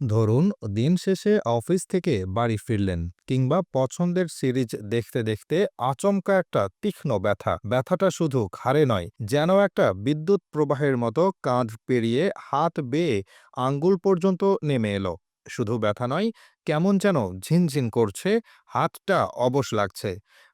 ধরুন, দিন শেষে অফিস থেকে বাড়ি ফিরলেন কিংবা পছন্দের সিরিজ দেখতে দেখতে আচমকা একটা তীক্ষ্ণ ব্যথা। ব্যথাটা শুধু ঘাড়ে নয়, যেন একটা বিদ্যুৎ প্রবাহের মতো কাঁধ পেরিয়ে হাত বেয়ে আঙ্গুল পর্যন্ত নেমে এলো। শুধু ব্যথা নয়, কেমন যেন ঝিনঝিন করছে, হাতটা অবশ লাগছে।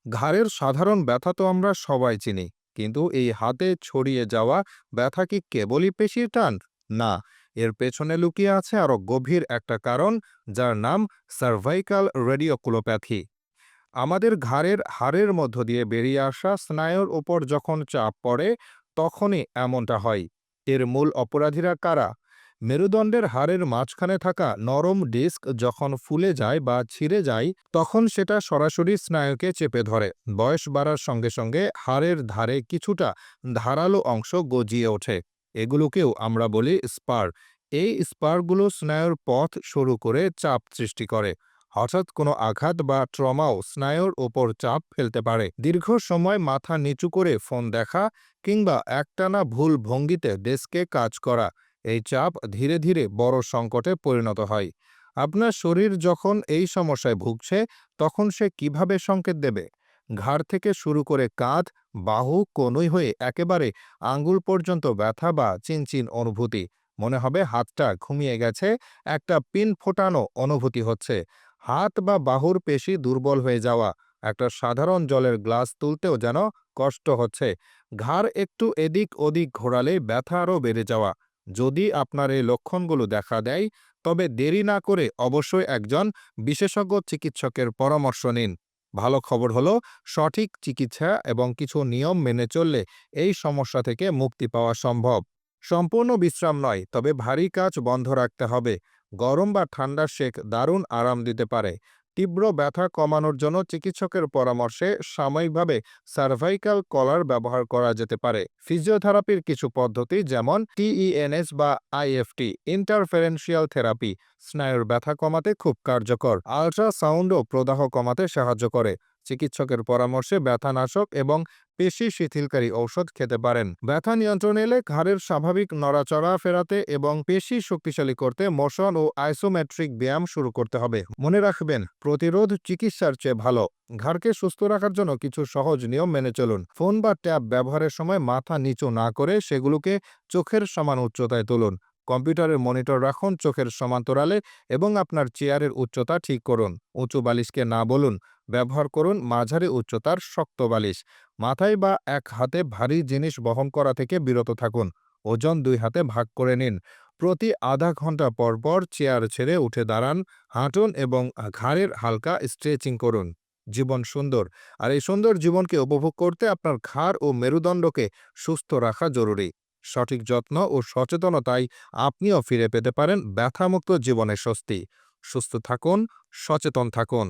ঘাড়ের সাধারণ ব্যথা তো আমরা সবাই চিনি, কিন্তু এই হাতে ছড়িয়ে যাওয়া ব্যথা কি কেবলই পেশির টান? না এর পেছনে লুকিয়ে আছে আরও গভীর একটা কারণ, যার নাম সার্ভাইকাল রেডিওকুলোপ্যাথি আমাদের ঘাড়ের হাড়ের মধ্য দিয়ে বেরিয়ে আসা স্নায়ুর ওপর যখন চাপ পড়ে, তখনই এমনটা হয়। এর মূল অপরাধীরা কারা? মেরুদণ্ডের হাড়ের মাঝখানে থাকা নরম ডিস্ক যখন ফুলে যায় বা ছিঁড়ে যায়, তখন সেটা সরাসরি স্নায়ুকে চেপে ধরে। বয়স বাড়ার সঙ্গে সঙ্গে হাড়ের ধারে কিছুটা ধারালো অংশ গজিয়ে ওঠে। এগুলোকেও আমরা বলি স্পার। এই স্পারগুলো স্নায়ুর পথ শুরু করে চাপ সৃষ্টি করে। হঠাৎ কোনো আঘাত বা ট্রমাও স্নায়ুর ওপর চাপ ফেলতে পারে। দীর্ঘ সময় মাথা নিচু করে ফোন দেখা কিংবা একটানা ভুল ভঙ্গিতে ডেস্কে কাজ করা, এই চাপ ধীরে ধীরে বড় সংকটে পরিণত হয়। আপনার শরীর যখন এই সমস্যায় ভুগছে, তখন সে কীভাবে সংকেত দেবে? ঘাড় থেকে শুরু করে কাঁধ, বাহু কনুই হয়ে একেবারে আঙ্গুল পর্যন্ত ব্যথা বা চিনচিন অনুভূতি। মনে হবে হাতটা ঘুমিয়ে গেছে, একটা পিন ফোটানো অনুভূতি হচ্ছে। হাত বা বাহুর পেশি দুর্বল হয়ে যাওয়া, একটা সাধারণ জলের গ্লাস তুলতেও যেন কষ্ট হচ্ছে। ঘাড় একটু এদিক ওদিক ঘোরালে ব্যথা আরও বেড়ে যাওয়া। যদি আপনার এই লক্ষণগুলো দেখা দেয়, তবে দেরি না করে অবশ্যই একজন বিশেষজ্ঞ চিকিৎসকের পরামর্শ নিন। ভালো খবর হলো, সঠিক চিকিৎসা এবং কিছু নিয়ম মেনে চললে এই সমস্যা থেকে মুক্তি পাওয়া সম্ভব। সম্পূর্ণ বিশ্রাম নয়, তবে ভারী কাজ বন্ধ রাখতে হবে। গরম বা ঠান্ডার শেখ দারুণ আরাম দিতে পারে। তীব্র ব্যথা কমানোর জন্য চিকিৎসকের পরামর্শে সাময়িকভাবে সার্ভাইকাল কলার ব্যবহার করা যেতে পারে। ফিজিওথেরাপির কিছু পদ্ধতি যেমন টিইএনএস বা আইএফটি ইন্টারফেরেন্সিয়াল থেরাপি স্নায়ুর ব্যথা কমাতে খুব কার্যকর। আলট্রাসাউন্ডও প্রদাহ কমাতে সাহায্য করে। চিকিৎসকের পরামর্শে ব্যথানাশক এবং পেশি শিথিলকারী ঔষধ খেতে পারেন। ব্যথা নিয়ন্ত্রণ এলে ঘাড়ের স্বাভাবিক নড়াচড়া ফেরাতে এবং পেশি শক্তিশালী করতে মোশন ও আইসোমেট্রিক ব্যায়াম শুরু করতে হবে। মনে রাখবেন, প্রতিরোধ চিকিৎসার চেয়ে ভালো। ঘাড়কে সুস্থ রাখার জন্য কিছু সহজ নিয়ম মেনে চলুন। ফোন বা ট্যাব ব্যবহারের সময় মাথা নিচু না করে সেগুলোকে চোখের সমান উচ্চতায় তুলুন। কম্পিউটারের মনিটর রাখুন, চোখের সমান্তরালে এবং আপনার চেয়ারের উচ্চতা ঠিক করুন। উঁচু বালিশকে না বলুন, ব্যবহার করুন মাঝারি উচ্চতার শক্ত বালিশ। মাথায় বা এক হাতে ভারী জিনিস বহন করা থেকে বিরত থাকুন। ওজন দুই হাতে ভাগ করে নিন। প্রতি আধা ঘণ্টা পর পর চেয়ার ছেড়ে উঠে দাঁড়ান, হাঁটুন এবং ঘাড়ের হালকা স্ট্রেচিং করুন। জীবন সুন্দর। আর এই সুন্দর জীবনকে উপভোগ করতে আপনার ঘাড় ও মেরুদণ্ডকে সুস্থ রাখা জরুরি। সঠিক যত্ন ও সচেতনতায় আপনিও ফিরে পেতে পারেন ব্যথামুক্ত জীবনের স্বস্তি। সুস্থ থাকুন, সচেতন থাকুন।